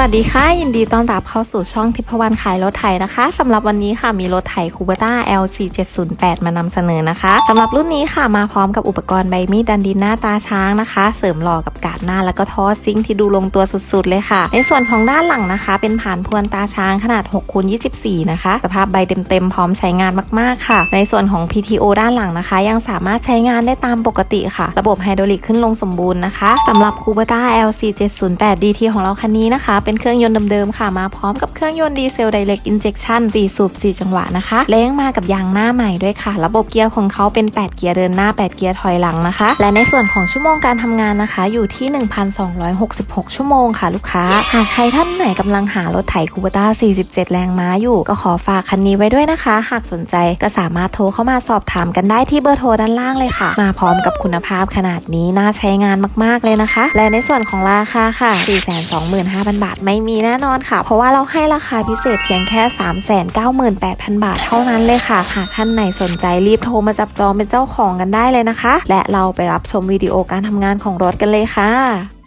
วัสดีค่ะ ยินดีต้อนรับเข้าสู่ช่องทิพวรรณขายรถไถนะคะสำหรับวันนี้ค่ะมีรถไถคูเบต้า L4708 มานำเสนอนะคะสำหรับรุ่นนี้ค่ะมาพร้อมกับอุปกรณ์ใบมีดดันดินหน้าตาช้างนะคะ เสริมหล่อกับกาดหน้าแล้วก็ท่อซิงที่ดูลงตัวสุดๆเลยค่ะ ในส่วนของด้านหลังนะคะ เป็นผ่านพวนตาช้างขนาด6คูณ24 นะคะ สภาพใบเต็มๆพร้อมใช้งานมากๆค่ะ ในส่วนของ PTO ด้านหลังนะคะ ยังสามารถใช้งานได้ตามปกติค่ะ ระบบไฮดรอลิกขึ้นลงสมบูรณ์นะคะสำหรับคูเบต้า LC708 DT ของเราคันนี้นะคะเป็นเครื่องยนต์เดิมๆค่ะมาพร้อมกับเครื่องยนต์ดีเซล Direct Injection 4สูบ 4 จังหวะนะคะเล้งมากับยางหน้าใหม่ด้วยค่ะ ระบบเกียร์ของเขาเป็น 8 เกียร์เดินหน้า 8 เกียร์ถอยหลังนะคะ และในส่วนของชั่วโมงการทำงานนะคะ อยู่ที่ 1,266 ชั่วโมงค่ะลูกค้า หากใครท่านไหนกำลังหารถไถคูเบต้า 47 แรงม้าอยู่ ก็ขอฝากคันนี้ไว้ด้วยนะคะ หากสนใจก็สามารถโทรเข้ามาสอบถามกันได้ที่เบอร์โทรด้านล่างเลยค่ะ มาพร้อมกับคุณภาพขนาดนี้น่าใช้งานมากๆเลยนะคะ และในส่วนของราคาค่ะ 425,000 บาทาทไม่มีแน่นอนค่ะ เพราะว่าเราให้ราคาพิเศษเพียงแค่ 398,000 บาทเท่านั้นเลยค่ะ หากท่านไหนสนใจรีบโทรมาจับจองเป็นเจ้าของกันได้เลยนะคะ และเราไปรับชมวิดีโอการทำงานของรถกันเลยค่ะ